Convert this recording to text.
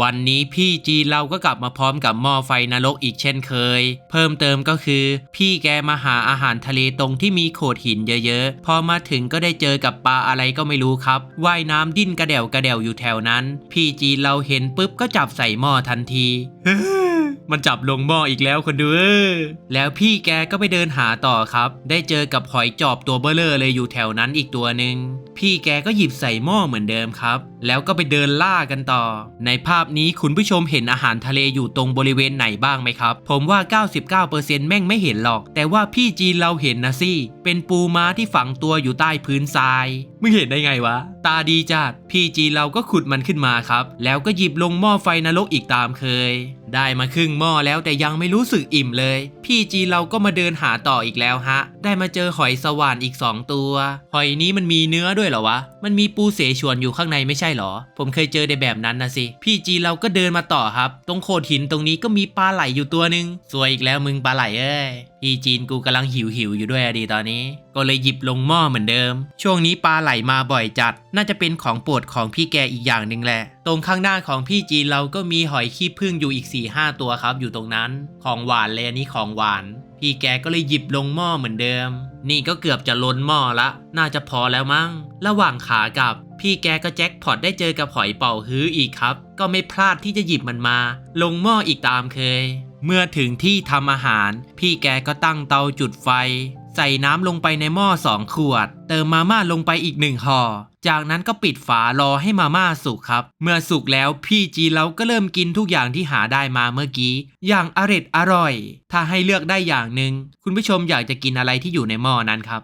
วันนี้พี่จีเราก็กลับมาพร้อมกับหม้อไฟนรกอีกเช่นเคย เพิ่มเติมก็คือ พี่แกมาหาอาหารทะเลตรงที่มีโขดหินเยอะๆ พอมาถึงก็ได้เจอกับปลาอะไรก็ไม่รู้ครับว่ายน้ำดิ้นกระเดวกระเดวอยู่แถวนั้น พี่จีเราเห็นปุ๊บก็จับใส่หม้อทันทีมันจับลงหม้ออีกแล้วคนดูเอ้ยแล้วพี่แกก็ไปเดินหาต่อครับ ได้เจอกับหอยจอบตัวเบ้อเลอเลยอยู่แถวนั้นอีกตัวหนึ่งพี่แกก็หยิบใส่หม้อเหมือนเดิมครับ แล้วก็ไปเดินล่ากันต่อ ในภาพนี้คุณผู้ชมเห็นอาหารทะเลอยู่ตรงบริเวณไหนบ้างไหมครับ ผมว่า 99%แม่งไม่เห็นหรอก แต่ว่าพี่จีนเราเห็นนะสิเป็นปูม้าที่ฝังตัวอยู่ใต้พื้นทรายมึงเห็นได้ไงวะ ตาดีจัดพี่จีนเราก็ขุดมันขึ้นมาครับ แล้วก็หยิบลงหม้อไฟนรกอีกตามเคย ได้มาครึ่งหม้อแล้วแต่ยังไม่รู้สึกอิ่มเลย พี่จีเราก็มาเดินหาต่ออีกแล้วฮะ ได้มาเจอหอยสว่านอีก 2 ตัว หอยนี้มันมีเนื้อด้วยเหรอวะ มันมีปูเสฉวนอยู่ข้างในไม่ใช่เหรอ ผมเคยเจอในแบบนั้นนะสิ พี่จีเราก็เดินมาต่อครับ ตรงโขดหินตรงนี้ก็มีปลาไหลอยู่ตัวหนึ่งสวยอีกแล้วมึงปลาไหลเอ้ย พี่จีนกูกำลังหิวหิวอยู่ด้วยอะดีตอนนี้ ก็เลยหยิบลงหม้อเหมือนเดิม ช่วงนี้ปลาไหลมาบ่อยจัด น่าจะเป็นของโปรดของพี่แกอีกอย่างหนึ่งแหละ ตรงข้างหน้าของพี่จีนเราก็มีหอยขี้ผึ้งอยู่อีก4ี่ห้าตัวครับอยู่ตรงนั้น ของหวานเลยอันนี้ของหวาน พี่แกก็เลยหยิบลงหม้อเหมือนเดิม นี่ก็เกือบจะล้นหม้อละ น่าจะพอแล้วมั้ง ระหว่างขากลับพี่แกก็แจ็คพอตได้เจอกับหอยเป่าฮื้ออีกครับ ก็ไม่พลาดที่จะหยิบมันมา ลงหม้ออีกตามเคย เมื่อถึงที่ทำอาหาร พี่แกก็ตั้งเตาจุดไฟ ใส่น้ำลงไปในหม้อสองขวด เติมมาม่าลงไปอีกหนึ่งห่อ จากนั้นก็ปิดฝารอให้มาม่าสุกครับ เมื่อสุกแล้วพี่จีเราก็เริ่มกินทุกอย่างที่หาได้มาเมื่อกี้ อย่างอร็ดอร่อย ถ้าให้เลือกได้อย่างหนึ่งคุณผู้ชมอยากจะกินอะไรที่อยู่ในหม้อนั้นครับ